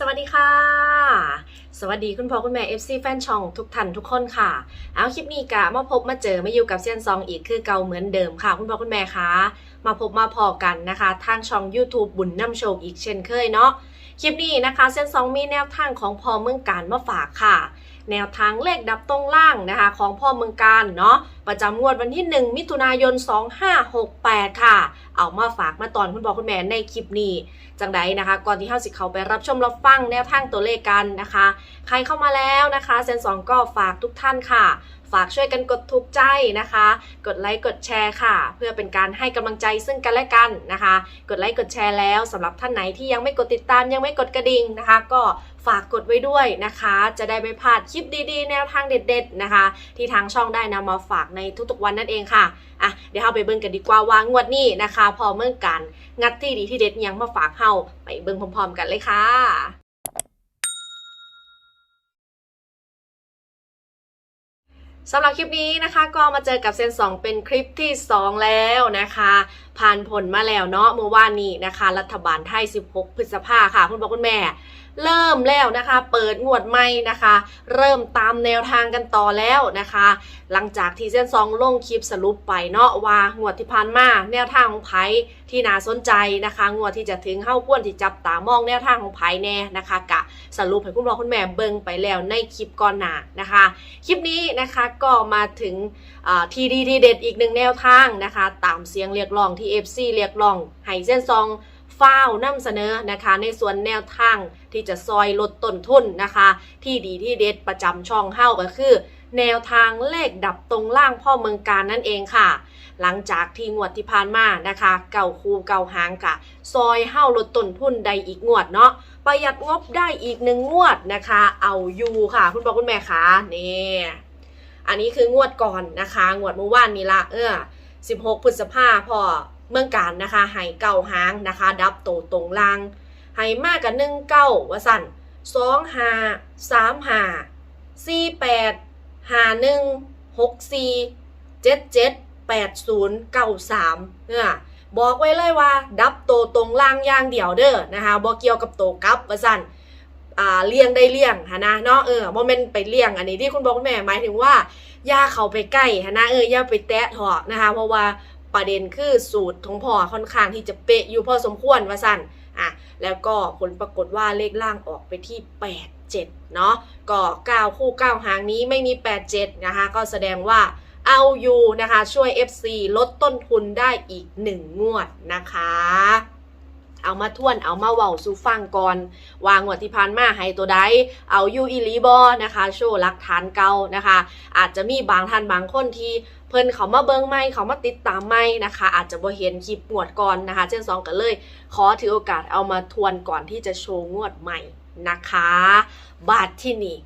สวัสดีค่ะ สวัสดีคุณพ่อคุณแม่ FC แฟนช่องทุกท่านทุกคนค่ะ เอาคลิปนี้กะมาพบมาเจอมาอยู่กับเซียนซองอีกคือเก่าเหมือนเดิมค่ะ คุณพ่อคุณแม่คะมาพบมาพอกันนะคะ ทางช่อง YouTube บุญน้ำโชคอีกเช่นเคยเนาะคลิปนี้นะคะเซียนซองมีแนวทางของพ่อเมืองการมาฝากค่ะ แนวทางเลขดับตรงล่างนะคะ ของพ่อเมืองการเนาะประจำงวดวันที่ 1 มิถุนายน 2568 ค่ะ เอามาฝากมาตอนคุณพ่อคุณแม่ในคลิปนี้ จังใดนะคะ ก่อนที่เฮาสิเข้าไปรับชมรับฟังแนวทางตัวเลขกันนะคะ ใครเข้ามาแล้วนะคะเซนสองก็ฝากทุกท่านค่ะ ฝากช่วยกันกดถูกใจนะคะ กดไลค์กดแชร์ค่ะ เพื่อเป็นการให้กำลังใจซึ่งกันและกันนะคะ กดไลค์กดแชร์แล้วสำหรับท่านไหนที่ยังไม่กดติดตามยังไม่กดกระดิ่งนะคะ ก็ ฝากกดไว้ด้วยนะคะ จะได้ไม่พลาดคลิปดีๆ แนวทางเด็ด ๆ นะคะ ที่ทางช่องได้นำมาฝากในทุกๆวันนั่นเองค่ะอะเดี๋ยวเราไปเบิ่งกันดีกว่าว่างวดนี้นะคะ พอเมื่อกันงัดที่ดีที่เด็ดยังมาฝากเฮาไปเบิ่งพร้อมๆ กันเลยค่ะสำหรับคลิปนี้นะคะก็มาเจอกับเซนสองเป็นคลิปที่ 2 แล้วนะคะ ผ่านผลมาแล้วเนาะเมื่อวานนี้นะคะ รัฐบาลไทย 16 พฤษภาค่ะ คุณพ่อคุณแม่ เริ่มแล้วนะคะ เปิดงวดใหม่นะคะ เริ่มตามแนวทางกันต่อแล้วนะคะ หลังจากที่เส้นซองลงคลิปสรุปไปเนาะว่างวดที่ผ่านมาแนวทางของไผที่น่าสนใจนะคะ งวดที่จะถึงเข้าควรที่จับตามองแนวทางของไผแน่นะคะกะสรุปให้คุณพ่อคุณแม่เบิ่งไปแล้วในคลิปก่อนหน้านะคะ คลิปนี้นะคะก็มาถึงทีดีทีเด็ดอีกหนึ่งแนวทางนะคะ ตามเสียงเรียกร้องที่ FC เรียกร้องให้เส้นซอง ฟ้าวนำเสนอนะคะ ในส่วนแนวทางที่จะซอยลดต้นทุนนะคะ ที่ดีที่เด็ดประจำช่องเฮ้าก็คือ แนวทางเลขดับตรงล่างพ่อเมืองการนั่นเองค่ะ หลังจากที่งวดที่ผ่านมานะคะ เก่าคูเก่าหางกะ ซอยเฮ้าลดต้นทุนใดอีกงวดเนาะประหยัดงบได้อีกหนึ่งงวดนะคะ เอาอยู่ค่ะ คุณพ่อคุณแม่คะนี่อันนี้คืองวดก่อนนะคะ งวดเมื่อวานนี้ละเออ16พฤษภาพอ เมืองการนะคะไห้เก่าหางนะคะ ดับโตตรงล่างไห้มากกับหนึ่งเก้าวสันสองหาสามหาสี่แปดหาหนึ่งหกสี่เจ็ดเจ็ดแปดศูนย์เก้าสามเนี่ยบอกไว้เลยว่า ดับโตตรงล่างย่างเดียวเด้อนะคะบอกเกี่ยวกับโตกับวสันอ่าเลี่ยงได้เลี่ยงฮะนะเนาะเออโมเมนไปเลี่ยงอันนี้ที่คุณบอกคุณแม่หมายถึงว่าย่าเขาไปใกล้ฮะนะเอออย่าไปแตะถอะนะคะเพราะว่า ประเด็นคือสูตรของพ่อค่อนข้างที่จะเป๊ะอยู่พอสมควรว่าสั่นอะแล้วก็ผลปรากฏว่าเลขล่างออกไปที่ 8 7เนาะก็9คู่ 9 หางนี้ไม่มี 8 7 นะคะ ก็แสดงว่าเอาอยู่นะคะ ช่วย FC ลดต้นทุนได้อีก 1 งวดนะคะ เอามาท่วนเอามาเว้าสู่ฟังก่อน วางงวดที่ผ่านมาให้ตัวใด เอาอยู่อีลีบอนะคะ โชว์หลักฐานเก่านะคะ อาจจะมีบางท่านบางคนที่เพิ่นเขามาเบิ้งไม่เขามาติดตามไม่นะคะ อาจจะบ่เห็นคลิปงวดก่อนนะคะเช่นสองกันเลย ขอถือโอกาสเอามาทวนก่อนที่จะโชว์งวดใหม่นะคะ บาทที่นี่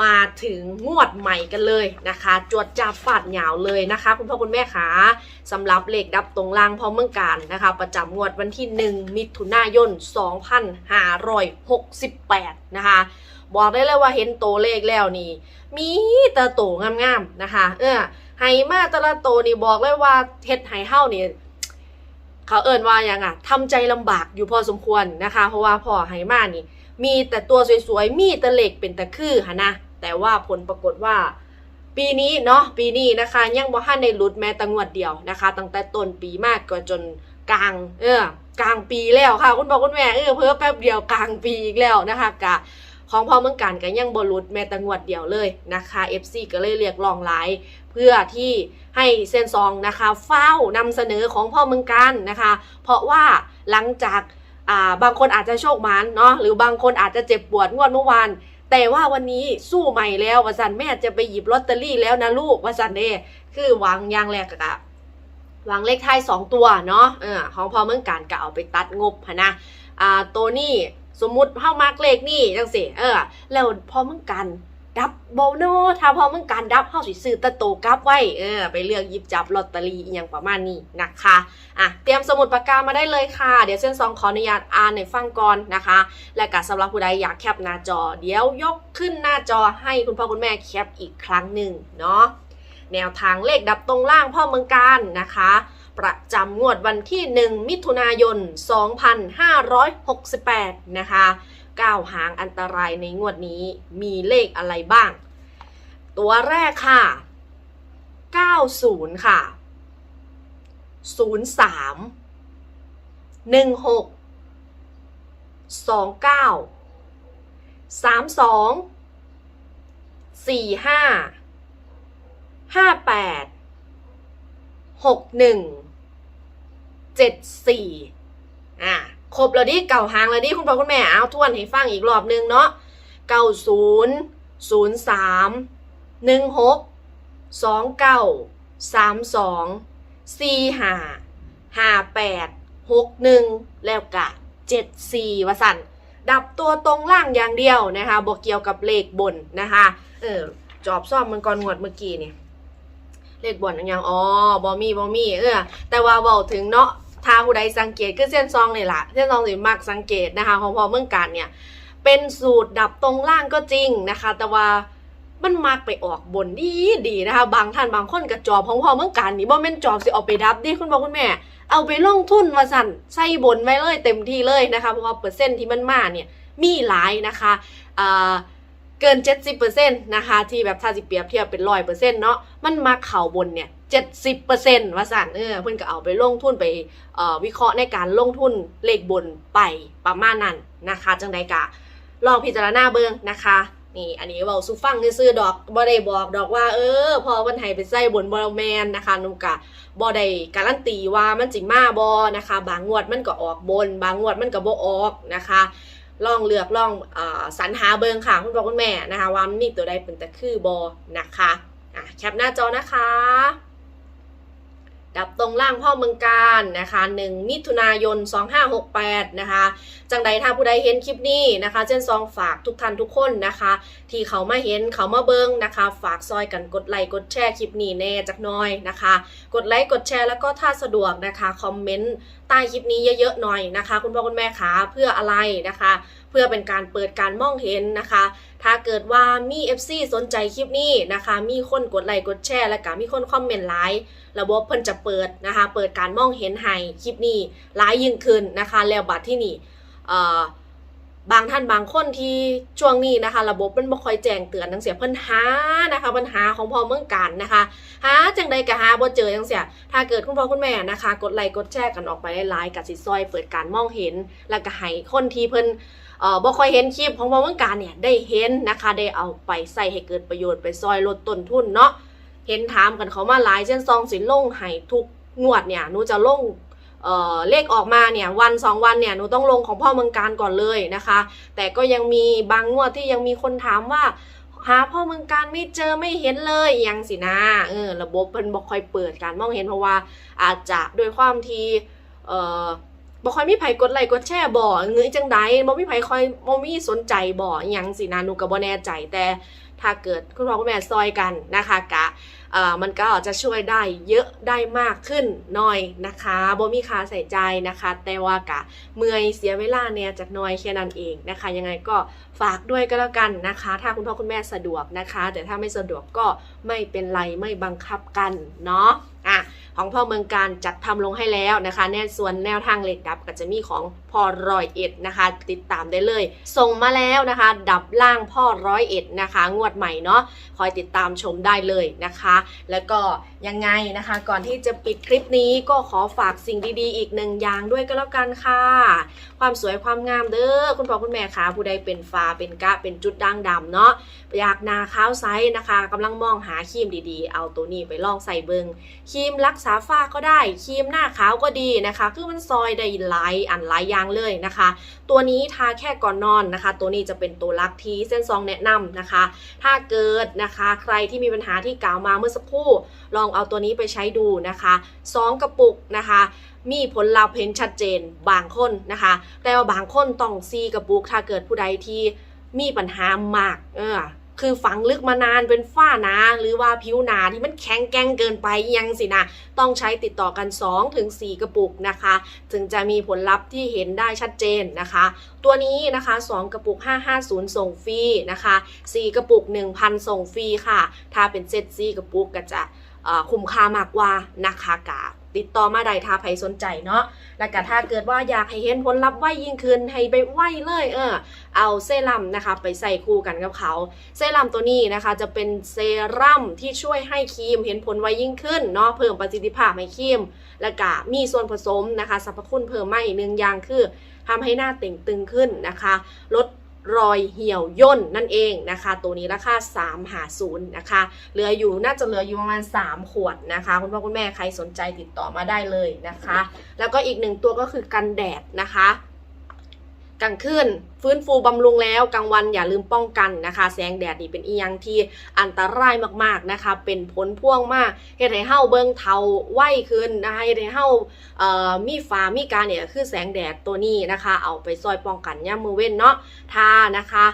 มาถึงงวดใหม่กันเลยนะคะ จวดจับฟาดเหงาเลยนะคะ คุณพ่อคุณแม่คะสำหรับเลขดับตรงล่างพร้อมเมืองการนะคะ ประจำงวดวันที่ 1 มิถุนายน 2568 นะคะ บอกได้เลยว่าเห็นโตวเลขแล้วนี่ มีแต่โตงามๆนะคะ เออ ไฮมาแตละโตนี่บอกเลยว่าเฮ็ดไฮเฮานี่เขาเอิ้นว่าหยังอะทำใจลำบากอยู่พอสมควรนะคะ เพราะว่าพอไฮมานี่ มีแต่ตัวสวยๆมีแต่เหล็กเป็นตะคือหะนะแต่ว่าผลปรากฏว่า ปีนี้เนาะปีนี้นะคะ ยังบ่ทันได้หลุดแม้ต่งวดเดียวนะคะ ตั้งแต่ต้นปีมากก็จนกลางเออกลางปีแล้วค่ะ คุณพ่อคุณแม่เออเพิ่อแป๊บเดียวกลางปีอีกแล้วนะคะกะ ของพ่อเมืองการก็ยังบรุษแม้แต่งวดเดียวเลยนะคะ FC ก็เลยเรียกร้องหลายเพื่อที่ให้เซนซองนะคะเฝ้านำเสนอของพ่อเมืองการนะคะ เพราะว่าหลังจากาบางคนอาจจะโชคมานเนาะหรือบางคนอาจจะเจ็บปวดงวดเมื่อวานแต่ว่าวันนี้สู้ใหม่แล้ววสันแม่จะไปหยิบลอตเตอรี่แล้วนะลูกวสันเด้คือวางยางแรกกะวางเลขท้ายสองตัวเนาะเออของพ่อเมืองการก็เอาไปตัดงบนะอ่าตัวนี้ สมมุติเฮามากเลขนี่จังสิเออ แล้วพอมึงกันดับโบโนถ้าพอมึงกันดับเฮาสิซื้อตะโตกลับไว้เออไปเลือกหยิบจับลอตเตอรี่อย่างประมาณนี้นะคะอะเตรียมสมุดปากกามาได้เลยค่ะ เดี๋ยวเส้นซองขออนุญาตอ่านในฟังก่อนนะคะ และก็สำหรับผู้ใดอยากแคปหน้าจอ เดี๋ยวยกขึ้นหน้าจอให้คุณพ่อคุณแม่แคปอีกครั้งหนึ่งเนาะแนวทางเลขดับตรงล่างพ่อเมืองการนะคะ ประจำงวดวันที่ 1 มิถุนายน 2568 นะคะ9หางอันตรายในงวดนี้มีเลขอะไรบ้าง ตัวแรกค่ะ 90 ค่ะ 03 16 29 32 45 58 61 74อะครบแล้วดิเก่าหางแล้วดิคุณพ่อคุณแม่เอาทวนให้ฟังอีกรอบนึงเนาะ90 03 16 29 32 45 58 61แปดหกหนึ่งแล้วกะ74วะสันดับตัวตรงล่างอย่างเดียวนะคะบอกเกี่ยวกับเลขบนนะคะเออจอบซ่อมมันก่อนงวดเมื่อกี้นี่เลขบนอันยังอ๋อบอมี่บอมี่เออแต่ว่าเบาถึงเนาะ ถ้าผู้ใดสังเกตคือเส้นซองนี่แหละเส้นซองสิมักสังเกตนะคะของพอเมืองการเนี่ยเป็นสูตรดับตรงล่างก็จริงนะคะ แต่ว่ามันมักไปออกบนดีดีนะคะ บางท่านบางคนกระจอบของพอเมืองการนี่บ่แม่นจอบสิเอาไปดับดิคุณพ่อคุณแม่ เอาไปลงทุนมาสั่นใส่บนไว้เลยเต็มที่เลยนะคะเพราะว่าเปอร์เซ็นต์ที่มันมาเนี่ยมีหลายนะคะอ่า เกิน 70%นะคะที่แบบถ้าสิเปรียบเทียบเป็นร้อยเปอร์เซ็นต์เนาะมันมาเข่าบนเนี่ย70%ว่าสันเออเพิ่อนก็เอาไปลงทุนไปวิเคราะห์ในการลงทุนเลขบนไปประมาณนั้นนะคะ จังใดกะลองพิจารณาเบิ่งนะคะนี่อันนี้เว้าสุฟังซื่อดอกบ่ได้บอกดอกว่า เออ พอวันไห้ไปใส่บนบอลแมนนะคะนุกะบ่ได้การันตีว่ามันจิมาบ่นะคะ บางงวดมันก็ออกบน บางงวดมันก็บ่ออกนะคะ ลองเลือกลองอสรรหาเบิงค่ะคุณพ่อคุณแม่นะคะว่ามันมีตัวใดเป็นตะคือบอนะคะอะแคปหน้าจอนะคะ ดับตรงล่างพ่อเมืองการนะคะ1มิถุนายน 2568 นะคะ จังใดถ้าผู้ใดเห็นคลิปนี้นะคะเจนซองฝากทุกท่านทุกคนนะคะ ที่เขามาเห็นเขามาเบิงนะคะ ฝากซอยกันกดไลค์กดแชร์คลิปนี้แน่จักน้อยนะคะ กดไลค์กดแชร์แล้วก็ถ้าสะดวกนะคะคอมเมนต์ใต้คลิปนี้เยอะๆหน่อยนะคะ คุณพ่อคุณแม่คะเพื่ออะไรนะคะ เพื่อเป็นการเปิดการมองเห็นนะคะ ถ้าเกิดว่ามี FC สนใจคลิปนี้นะคะ มีคนกดไลค์กดแชร์และก็มีคนคอมเมนต์ไลค์ระบบเพิ่นจะเปิดนะคะ เปิดการมองเห็นให้คลิปนี้หลายยิ่งขึ้นนะคะ แล้วบัตรที่นี่เอ่อ บางท่านบางคนที่ช่วงนี้นะคะ ระบบมันบ่ค่อยแจ้งเตือนจังเสียเพิ่นหานะคะ ปัญหาของพ่อเมืองการนะคะหาจังใดก็หาบ่เจอจังเสียถ้าเกิดคุณพ่อคุณแม่นะคะ กดไลค์กดแชร์กันออกไปหลายๆกับสิซอยเปิดการมองเห็น แล้วก็ให้คนที่เพิ่นเอ่อบ่ค่อยเห็นคลิปของพ่อเมืองการเนี่ยได้เห็นนะคะได้เอาไปใส่ให้เกิดประโยชน์ไปซอยลดต้นทุนเนาะเห็นถามกันเขามาหลายเช่นซองสินลงให้ทุกงวดเนี่ยหนูจะลง เเลขออกมาเนี่ยวันสองวันเนี่ยหนูต้องลงของพ่อเมืองการก่อนเลยนะคะ แต่ก็ยังมีบางงวดที่ยังมีคนถามว่าหาพ่อเมืองการไม่เจอไม่เห็นเลยยังสินะเออระบบเพิ่นบ่ค่อยเปิดการมองเห็นเพราะว่าอาจจะด้วยความที่เอ่อบ่ค่อยมีไผกดไลค์กดแชร์บ่เงยจังใดบ่มีไผคอยบ่มีสนใจบ่อยังสินะหนูก็บ่แน่ใจแต่ถ้าเกิดคุณพ่อคุณแม่ซอยกันนะคะกะ มันก็จะช่วยได้เยอะได้มากขึ้นหน่อยนะคะบ่มีค่าใส่ใจนะคะ แต่ว่ากะเมื่อยเสียเวลาเนี่ยจากน้อยแค่นั้นเองนะคะ ยังไงก็ฝากด้วยก็แล้วกันนะคะ ถ้าคุณพ่อคุณแม่สะดวกนะคะ แต่ถ้าไม่สะดวกก็ไม่เป็นไรไม่บังคับกันเนาะอะ ของพ่อเมืองการจัดทำลงให้แล้วนะคะแน่ส่วนแนวทางเหล็กดับก็จะมีของพ่อร้อยเอ็ดนะคะ ติดตามได้เลย ส่งมาแล้วนะคะ ดับล่างพ่อร้อยเอ็ดนะคะ งวดใหม่เนาะคอยติดตามชมได้เลยนะคะ แล้วก็ยังไงนะคะ ก่อนที่จะปิดคลิปนี้ก็ขอฝากสิ่งดีๆ อีกหนึ่งอย่างด้วยก็แล้วกันค่ะ ความสวยความงามเด้อคุณพ่อคุณแม่คะผู้ใดเป็นฟ้าเป็นกะเป็นจุดด่างดำเนาะอยากนาขาวไซส์นะคะกำลังมองหาครีมดีๆ เอาตัวนี้ไปลองใส่เบิงครีมรักษาฝ้าก็ได้ครีมหน้าขาวก็ดีนะคะ คือมันซอยได้หลายอันหลายอย่างเลยนะคะ ตัวนี้ทาแค่ก่อนนอนนะคะ ตัวนี้จะเป็นตัวลักที่เส้นซองแนะนำนะคะ ถ้าเกิดนะคะใครที่มีปัญหาที่กล่าวมาเมื่อสักครู่ ลองเอาตัวนี้ไปใช้ดูนะคะซองกระปุกนะคะมีผลลัพธ์เห็นชัดเจนบางคนนะคะ แต่ว่าบางคนต้องซีกระปุกถ้าเกิดผู้ใดที่มีปัญหามากเออ คือฝังลึกมานานเป็นฝ้าหนาหรือว่าผิวหนาที่มันแข็งแกร่งเกินไปยังสินะต้องใช้ติดต่อกัน2ถึง4กระปุกนะคะ ถึงจะมีผลลัพธ์ที่เห็นได้ชัดเจนนะคะ ตัวนี้นะคะ 2 กระปุก 550 ส่งฟรีนะคะ 4 กระปุก 1,000 ส่งฟรีค่ะ ถ้าเป็นเซต4กระปุกก็จะคุ้มค่ามากกว่านะคะกะ ติดต่อมาได้ถ้าใครสนใจเนาะแล้วก็ถ้าเกิดว่าอยากให้เห็นผลลัพธ์ไวยิ่งขึ้นให้ไปไวเลย เออ เอาเซรั่มนะคะ ไปใส่คู่กันกับเขา เซรั่มตัวนี้นะคะ จะเป็นเซรั่มที่ช่วยให้ครีมเห็นผลไวยิ่งขึ้นเนาะเพิ่มประสิทธิภาพให้ครีม แล้วก็มีส่วนผสมนะคะสรรพคุณเพิ่มมาอีกหนึ่งอย่างคือทำให้หน้าเต่งตึงขึ้นนะคะ ลด รอยเหี่ยวย่นนั่นเองนะคะ ตัวนี้ราคา3หาศูนย์นะคะเหลืออยู่น่าจะเหลืออยู่ประมาณ 3 ขวดนะคะ คุณพ่อคุณแม่ใครสนใจติดต่อมาได้เลยนะคะ แล้วก็อีกหนึ่งตัวก็คือกันแดดนะคะ กลางคืนฟื้นฟูบำรุงแล้วกลางวันอย่าลืมป้องกันนะคะ แสงแดดนี่เป็นอีหยังที่อันตรายมากๆนะคะ เป็นผลพ่วงมากเฮ็ดให้เฮาเบิ่งเทาไหวขึ้นนะคะเฮ็ดให้เฮาเอ่อมีฟ้ามีการเนี่ยคือแสงแดดตัวนี้นะคะ เอาไปซอยป้องกันย่ามมือเว้นเนาะทานะคะ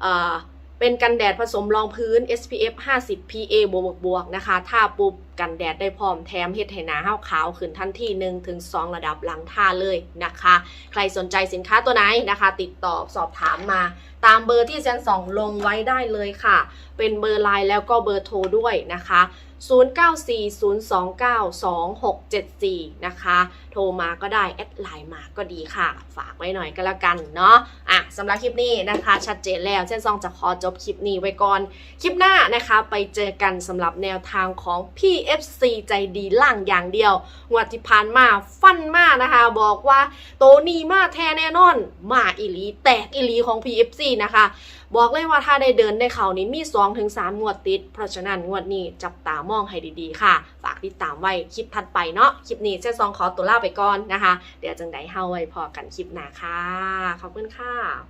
เอ่อ เป็นกันแดดผสมรองพื้น SPF 50 PA บวกบวกๆนะคะถ้าปุ๊บกันแดดได้พร้อมแถมเฮ็ดให้หนาห้าวขาวขึ้นทันที1ถึง2ระดับหลังท่าเลยนะคะ ใครสนใจสินค้าตัวไหนนะคะ ติดต่อสอบถามมา ตามเบอร์ที่แซนสองลงไว้ได้เลยค่ะ เป็นเบอร์ไลน์แล้วก็เบอร์โทรด้วยนะคะ 0940292674 นะคะ ทรมาก็ได้แอดไลน์มาก็ดีค่ะ ฝากไว้หน่อยก็แล้วกันเนาะอะสำหรับคลิปนี้นะคะ ชัดเจนแล้วเช่นซองจะขอจบคลิปนี้ไว้ก่อนคลิปหน้านะคะ ไปเจอกันสำหรับแนวทางของ PFC ใจดีล่างอย่างเดียวงวดที่ผ่านมาฟันมากนะคะ บอกว่าโตนีมาแท้แน่นอน มาอีหลีแตกอีหลีของ PFC นะคะ บอกเลยว่าถ้าได้เดินได้เขานี้มี2-3งวดติด เพราะฉะนั้นงวดนี้จับตามองให้ดีๆ ค่ะ ฝากติดตามไว้คลิปถัดไปเนาะคลิปนี้เช่นซองขอตัวลาไปไปก่อนนะคะ เดี๋ยวจังไดเฮาไว้พอกันคลิปหน้าค่ะ ขอบคุณค่ะ